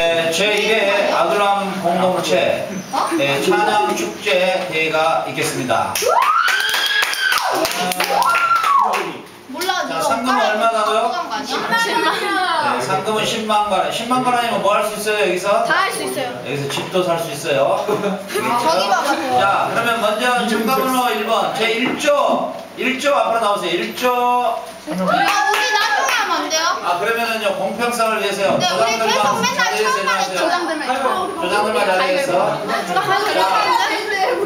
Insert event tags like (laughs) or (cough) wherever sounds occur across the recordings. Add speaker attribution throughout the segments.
Speaker 1: 네, 제1회 아들람 공동체 네, 찬양 축제 대회가 있겠습니다.
Speaker 2: 몰라,
Speaker 1: 자, 상금은 얼마 나고요? 네, 상금은 10만 원. 10만 원 아니면 뭐 할 수 있어요, 여기서?
Speaker 2: 다 할 수 있어요.
Speaker 1: 여기서 집도 살 수 있어요.
Speaker 2: 저기 봐봐.
Speaker 1: 자, 그러면 먼저 참가번호 1번, 제 1조, 1조 앞으로 나오세요. 1조.
Speaker 2: 아, 안 돼요?
Speaker 1: 아, 그러면은요, 공평성을 위해서요.
Speaker 2: 네, 우리 계속 맨날 처음만. 조장들만
Speaker 1: 조장들만 자리에서.
Speaker 2: 자,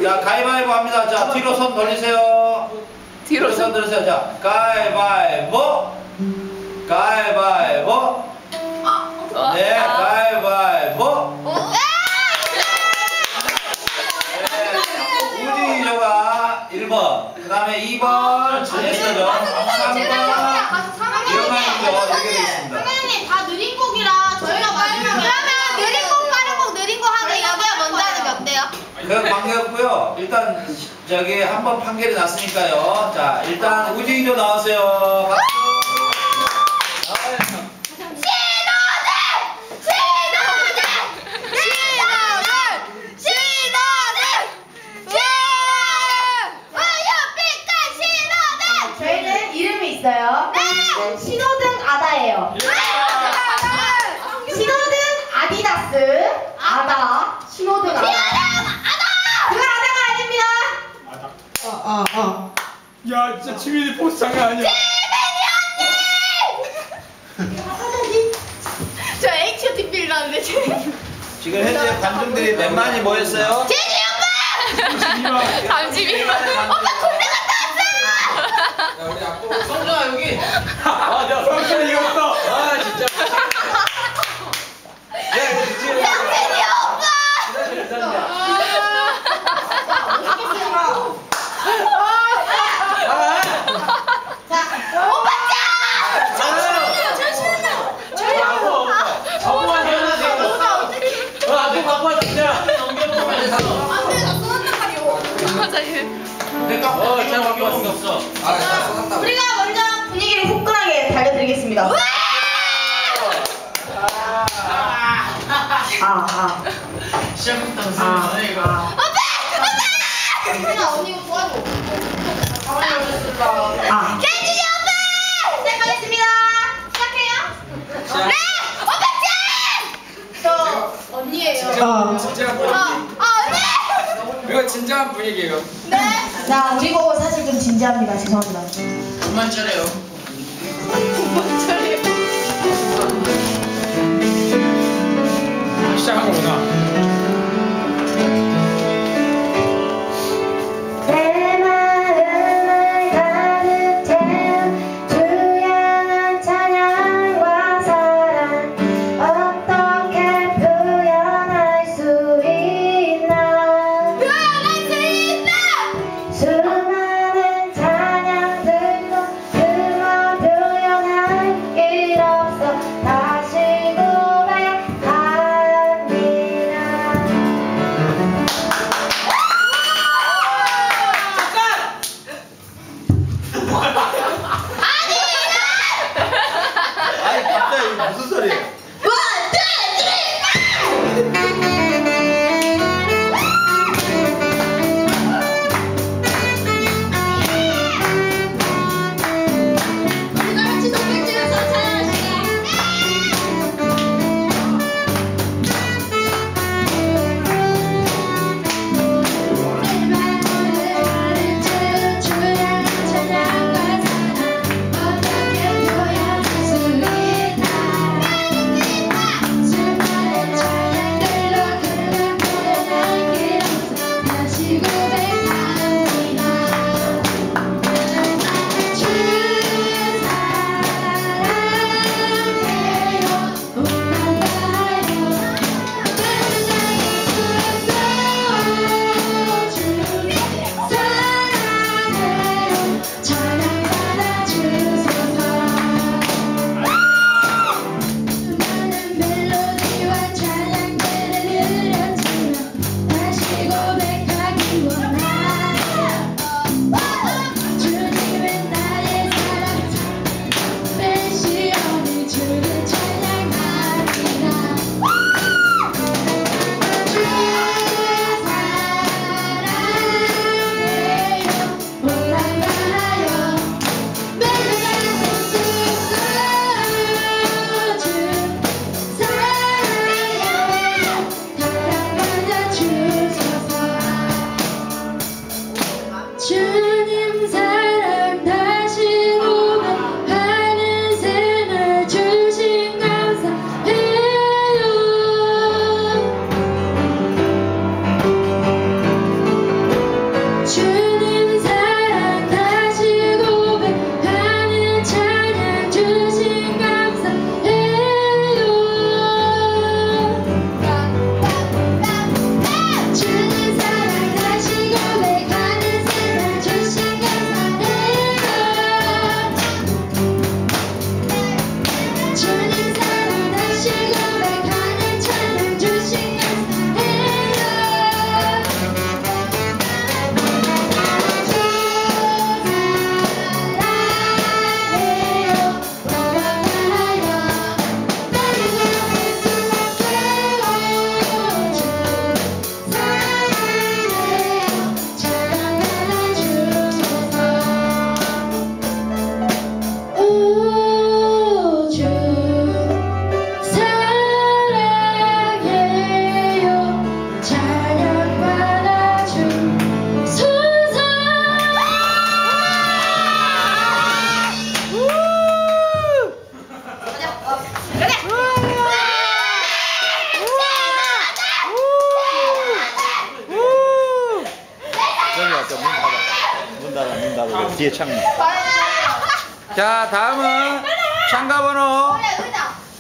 Speaker 1: 자, 가위바위보 합니다. 자, 뒤로 손 돌리세요. 뒤로 손 들으세요. 자, 가위바위보. 가위바위보. 네, 가위바위보. 네, 우진이조가 1번. 그 다음에 2번 제스터죠. 3번. 이영환이죠. 이렇게 되겠습니다.
Speaker 2: 선생님 다 느린 곡이라 저희가 마지막에 그러면 느린 곡 빠른 곡 느린 곡 하고 여기가 먼저 하는 게 어때요?
Speaker 1: 그건 관계없고요. 일단 저기 한 번 판결이 났으니까요. 자, 일단 우진이조 나오세요. 박수.
Speaker 2: 신호등! 신호등! 신호등! 신호등!
Speaker 3: 저희는 이름이 있어요.
Speaker 2: 네!
Speaker 3: 신호등 아다예요. 신호등 아디다스 아다 신호등 아다. 그 아다가 아닙니다.
Speaker 4: 아, 아. 야, 진짜 지민이 포스 장난 아니야.
Speaker 2: 저 H.O.T. 빌라는데 지금
Speaker 1: 지금 현재 관중들이 몇 만이 모였어요?
Speaker 2: 제지 오빠!
Speaker 4: 지민아.
Speaker 2: 잠시만 오빠 군대 갔다 왔어!
Speaker 1: 성준아 여기.
Speaker 4: 아, 내가 성철이 이겼어.
Speaker 1: 잘 바뀌어 없어.
Speaker 3: 우리가 먼저 분위기를 후끈하게 달려드리겠습니다. 아, 아.
Speaker 1: 시작부터
Speaker 3: 아.
Speaker 2: 언니 이거 도와줘
Speaker 3: 아.
Speaker 2: 제지 오빠! 시작하겠습니다 시작해요? 네! 오빠 짱! 저 언니예요
Speaker 3: 어.
Speaker 2: 아, 아 언니!
Speaker 4: 이거 진지한 분위기예요.
Speaker 2: 네!
Speaker 3: 자, 우리 보고 사실 좀 진지합니다. 죄송합니다.
Speaker 1: 그만 차려요.
Speaker 4: 시작한 거구나.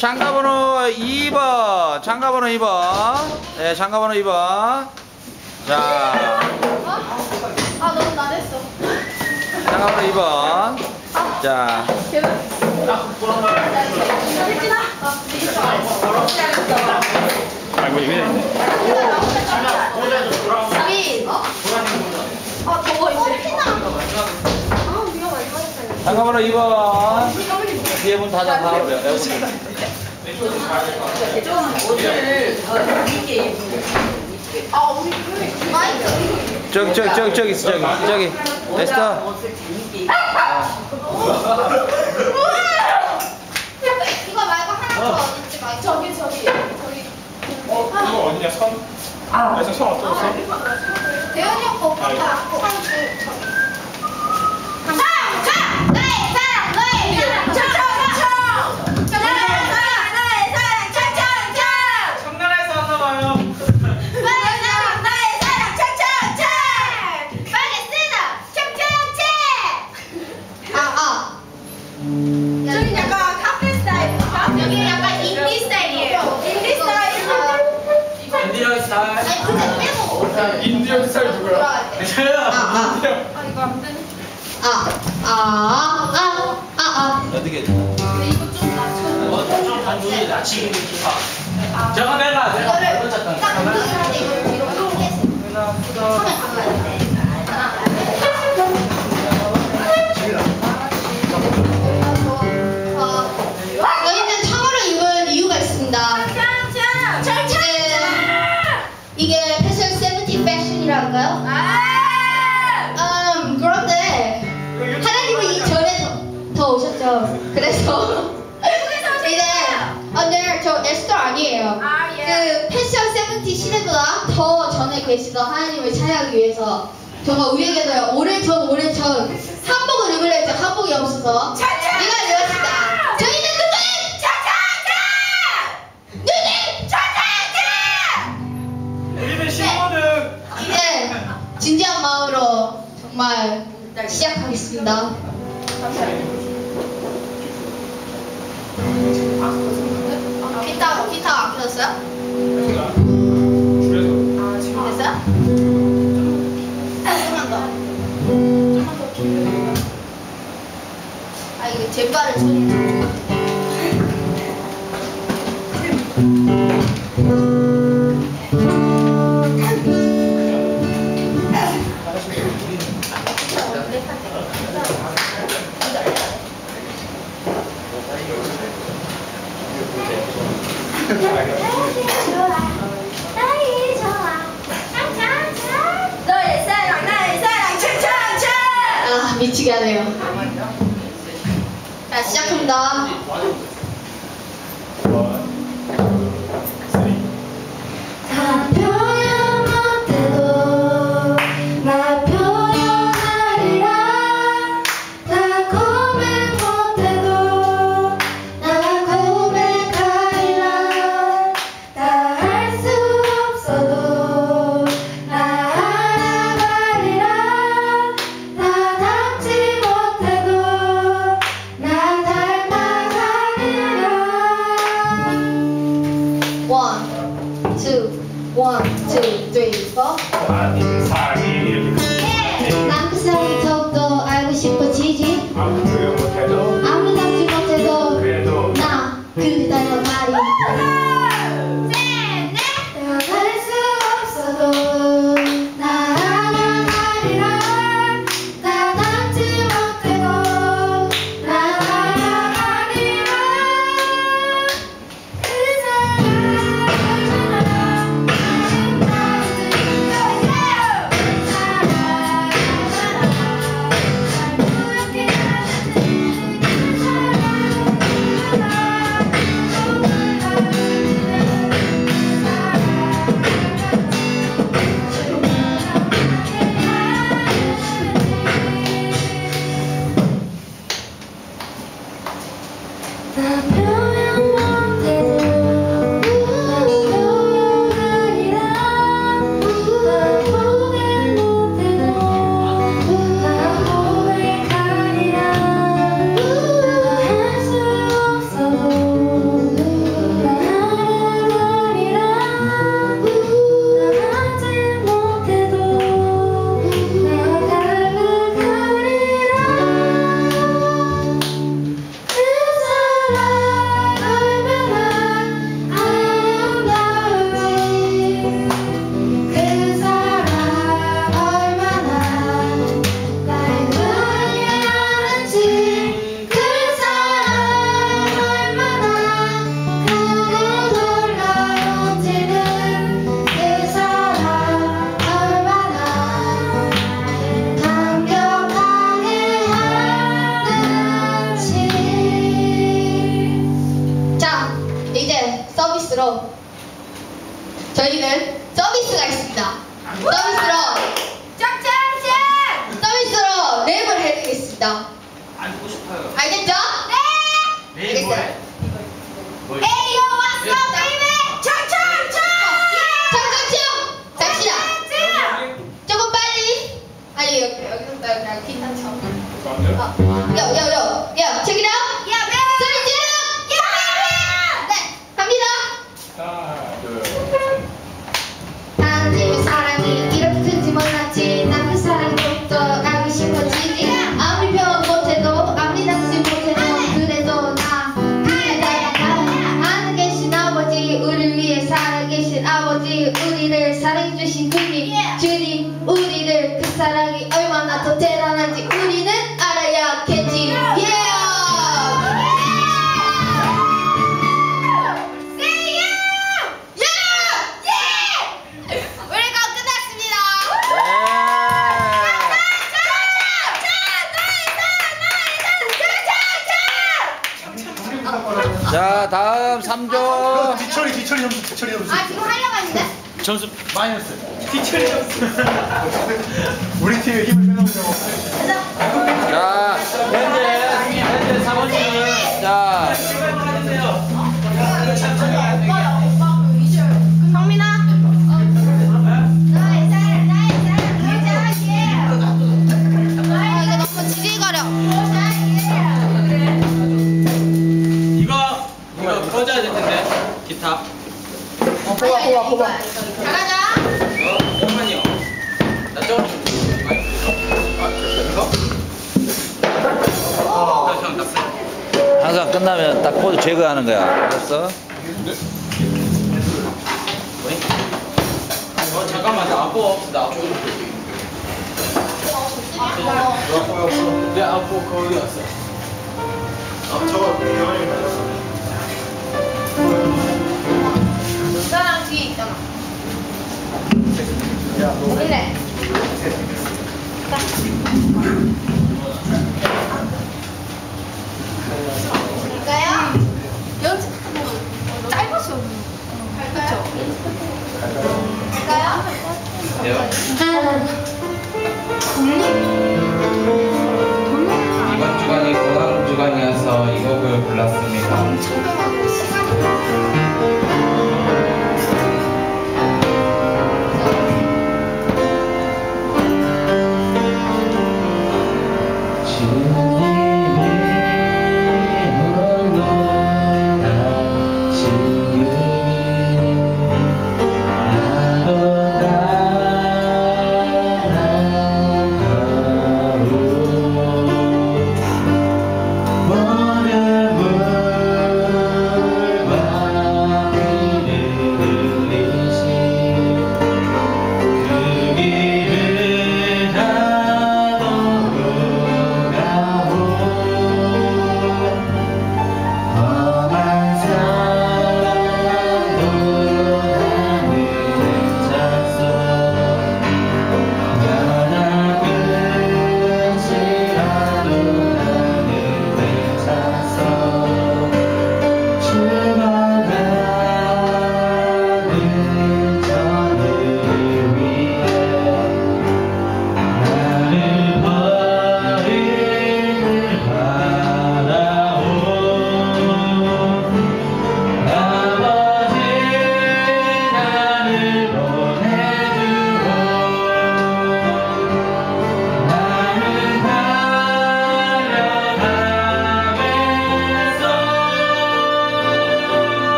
Speaker 1: 참가번호 2번. 참가번호 2번. 네, 참가번호 2번. 자,
Speaker 2: 아 너무 나댔어.
Speaker 1: 참가번호 2번. 자,
Speaker 4: 아이고 이거
Speaker 2: 민. 어? 아 더워 이제. 아 위험해 이거.
Speaker 1: 참가번호 2번. 뒤에 문 닫아 다 버려. 에어컨.
Speaker 2: 아 우리 그 마이크.
Speaker 1: 저기, 저기, 저기, 저기 있어, 저기. 저기. 에스터.
Speaker 2: 이거 말고 하나 더 어딨지 마이크. 저기 저기 저기.
Speaker 4: 어 이거 어디냐 선? 그래서 선 어떻게 써?
Speaker 2: 대현이 형 거. 상주. 사랑 패션이랄까요? 음 그런데 하나님은 이전에 더, 더 오셨죠. 그래서 이제 아, 네, 저 에스터 아니에요. 그 패션 세븐틴 시대보다 더 전에 계시던 하나님을 찬양하기 위해서 정말 우리에게도 오래 전 오래 전 한복을 입으려 했죠. 한복이 없어서 내가 진지한 마음으로 정말 시작하겠습니다. 기타 기타 안 켜졌어요?
Speaker 4: 줄에서
Speaker 2: 됐어요? 조금만 더. 아 이거 젠바를 손 아니 여기 여기서 나그
Speaker 1: 3조.
Speaker 5: 뒤처리 뒤처리 점수 뒤처리 점수
Speaker 2: 아 지금 하려고 했는데?
Speaker 4: 점수
Speaker 5: 마이너스. 뒤처리 점수 (laughs) 우리 팀의 힘을 빼놓으려고
Speaker 1: 자, 현재, 현재 사모님은, 자,
Speaker 2: 뽑아. 잘하자.
Speaker 4: 어? 잠깐만요 나 좀. 아, 형 났어요.
Speaker 1: 항상 끝나면 딱 코드 제거하는 거야. 알았어?
Speaker 4: 어 잠깐만 나 악보 없어 나 악보 내 악보 거기 왔어
Speaker 5: 아 저거 대원이
Speaker 2: 나랑
Speaker 6: 이번 주간이 공항 주간이어서 이 곡을 불렀습니다.
Speaker 2: 청평하고 시간이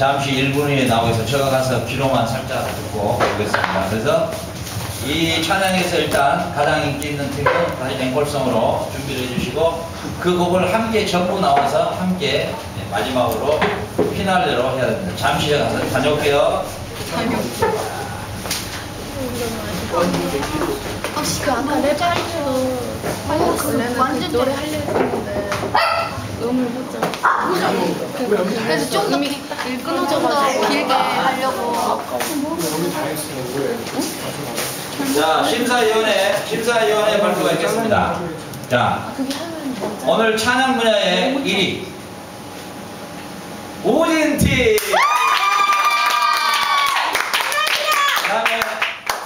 Speaker 1: 잠시 1분 후에 나오겠습니다. 제가 가서 귀로만 살짝 듣고 오겠습니다. 그래서 이 찬양에서 일단 가장 인기 있는 팀은 다시 앵콜송으로 준비를 해주시고 그 곡을 함께 전부 나와서 함께 예, 마지막으로 피날레로 해야 됩니다. 잠시 제가 가서 다녀올게요.
Speaker 2: 혹시 그 아까 랩 할때도 원래는 완전 노래 하려고 했는데 음을 못 잡았어. 그래서 좀 더 끊어져가지고 길게 하려고.
Speaker 1: 자, 심사위원회, 심사위원회 발표가 있겠습니다. 자, 오늘 찬양 분야의 1위. 우진팀! 그 다음에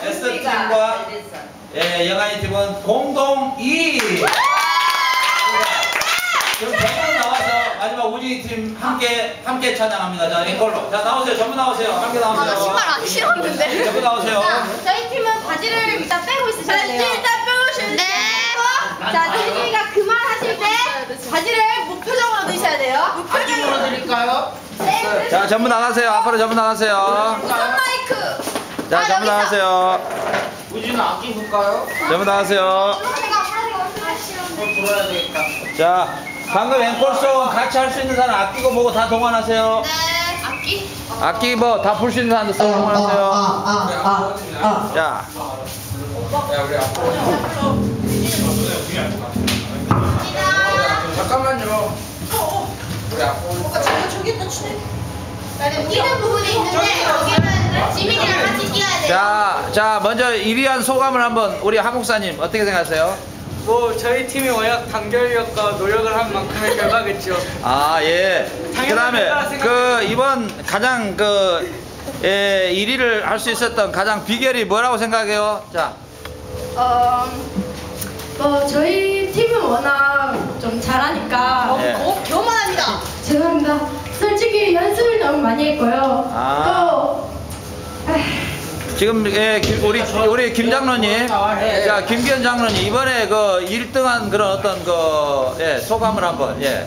Speaker 1: S팀과 예, 영아이 팀은 공동 2위! 우진이 팀 함께, 함께 찬양합니다. 자, 앵콜로. 자, 나오세요. 전부 나오세요. 함께 나오세요.
Speaker 2: 아, 나 신발 안 신었는데.
Speaker 1: 전부 나오세요.
Speaker 3: 저희 팀은 바지를 일단 빼고 있으셔야 돼요.
Speaker 2: 일단 빼오시면
Speaker 3: 네. 자, 태진이가 그 말 하실 때 바지를 무표정으로 넣으셔야 돼요. 무표정으로 드릴까요? 네.
Speaker 1: 자, 전부 나가세요. 앞으로 전부 나가세요.
Speaker 2: 우선 마이크.
Speaker 1: 자,
Speaker 2: 아,
Speaker 1: 전부
Speaker 2: 여기서.
Speaker 1: 나가세요.
Speaker 5: 우진은 악기 볼까요?
Speaker 1: 전부 나가세요.
Speaker 2: 제가 파란색
Speaker 5: 불어야 되겠다.
Speaker 1: 자, 방금 앵콜송 같이 할 수 있는 사람 아끼고 보고 다 동원하세요.
Speaker 2: 네. 악기.
Speaker 1: 악기 뭐 다 풀 수 있는 사람들 다 동원하세요. 자,
Speaker 5: 야 우리 앞으로. 잠깐만요. 우리 앞으로.
Speaker 2: 뛰는 부분이 있는데 여기는 지민이랑 같이 뛰어야 돼요.
Speaker 1: 자, 자, 먼저 1위한 소감을 한번 우리 하 목사님 어떻게 생각하세요?
Speaker 4: 뭐 저희 팀이 워낙 단결력과 노력을 한 만큼의 결과겠죠.
Speaker 1: 아, 예. 그 다음에 그 이번 가장 그 예, 1위를 할 수 있었던 가장 비결이 뭐라고 생각해요? 자,
Speaker 3: 어, 뭐 저희 팀은 워낙 좀 잘하니까
Speaker 1: 예.
Speaker 2: 교만합니다.
Speaker 3: 죄송합니다. 솔직히 연습을 너무 많이 했고요.
Speaker 1: 아.
Speaker 3: 또
Speaker 1: 지금 예, 김- 우리 우리 김 장로님, 자 김기현 장로님 이번에 그 1등한 그런 어떤 그 예, 소감을 한번 예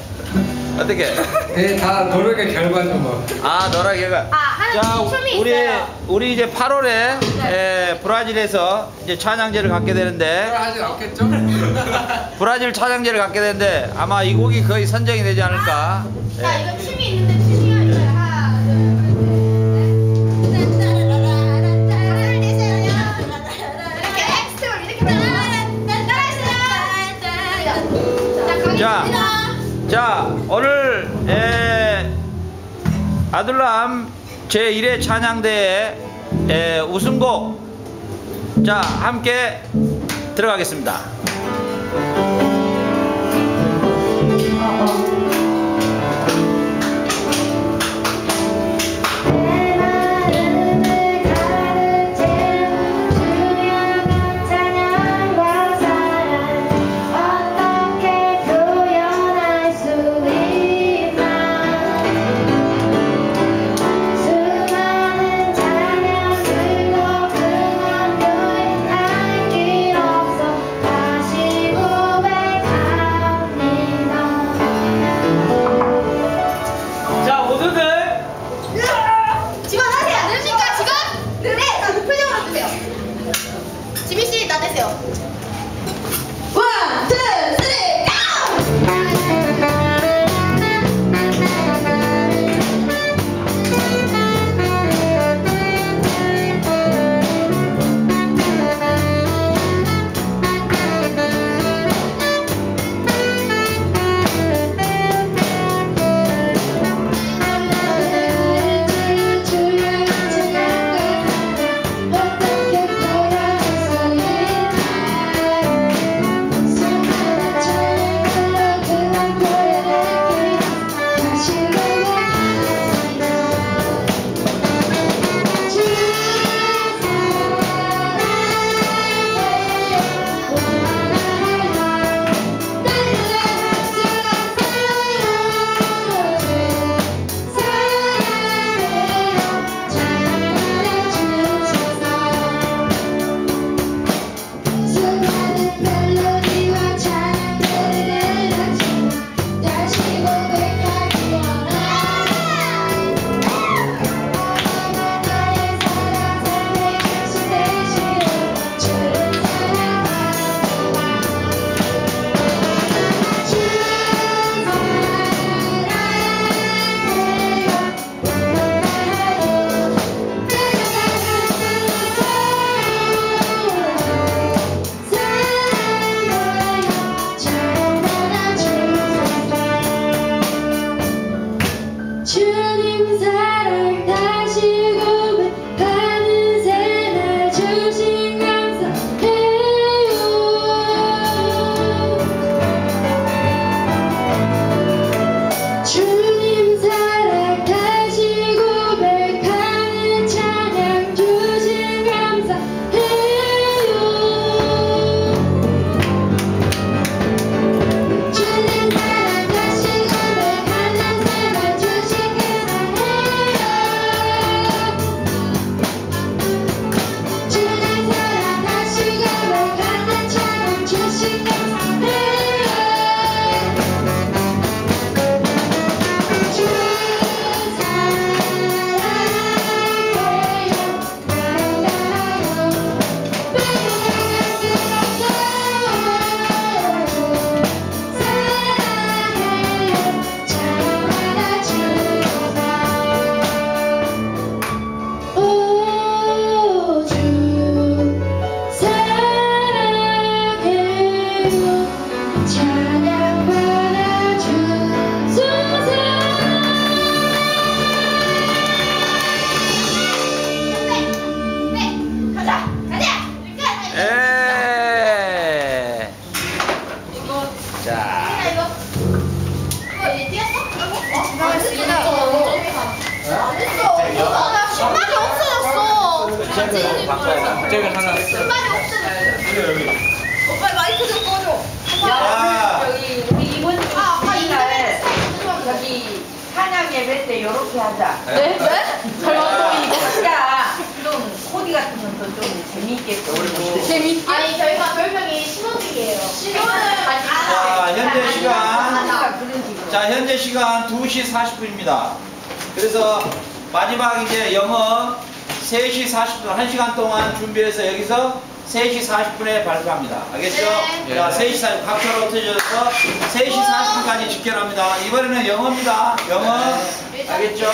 Speaker 1: 어떻게?
Speaker 7: 네, 다 노력의 결과죠 뭐.
Speaker 1: 아 너라게가.
Speaker 3: 아, 하나
Speaker 1: 자
Speaker 3: 춤이
Speaker 1: 우리
Speaker 3: 있어요.
Speaker 1: 우리 이제 8월에 예, 브라질에서 이제 찬양제를 갖게 되는데
Speaker 7: 하진 않겠죠?
Speaker 1: 브라질 찬양제를 (laughs) 갖게 되는데 아마 이 곡이 거의 선정이 되지 않을까.
Speaker 3: 자,
Speaker 1: 예.
Speaker 3: 이거 춤이 있는데 춤이
Speaker 1: 자, 자 오늘 에, 아들람 제1회 찬양대회 에, 우승곡 자 함께 들어가겠습니다.
Speaker 3: 없어졌어.
Speaker 6: 갑자기 하나
Speaker 2: 신발이 없어졌어.
Speaker 3: 오빠 마이크 좀 꺼줘.
Speaker 1: 자,
Speaker 8: 여기 우리 이번 주
Speaker 2: 아, 아빠 인터넷
Speaker 8: 저기 찬양 예배 때 요렇게 하자.
Speaker 3: 네? 네? 잘못 보이는데.
Speaker 8: 야, 좀 코디 같은 것도 좀 재미있게 보이고.
Speaker 3: 재밌게.
Speaker 2: 아니 저희가 별명이 신호등이에요. 신호등.
Speaker 1: 자, 현재 시간. 자, 현재 시간 2시 40분입니다. 그래서 마지막 이제 영어 3시 40분, 1시간 동안 준비해서 여기서 3시 40분에 발표합니다. 알겠죠?
Speaker 2: 네.
Speaker 1: 자, 3시 40분, 각처로 흩어져서 3시 40분까지 집결합니다. 이번에는 영어입니다. 영어. 알겠죠?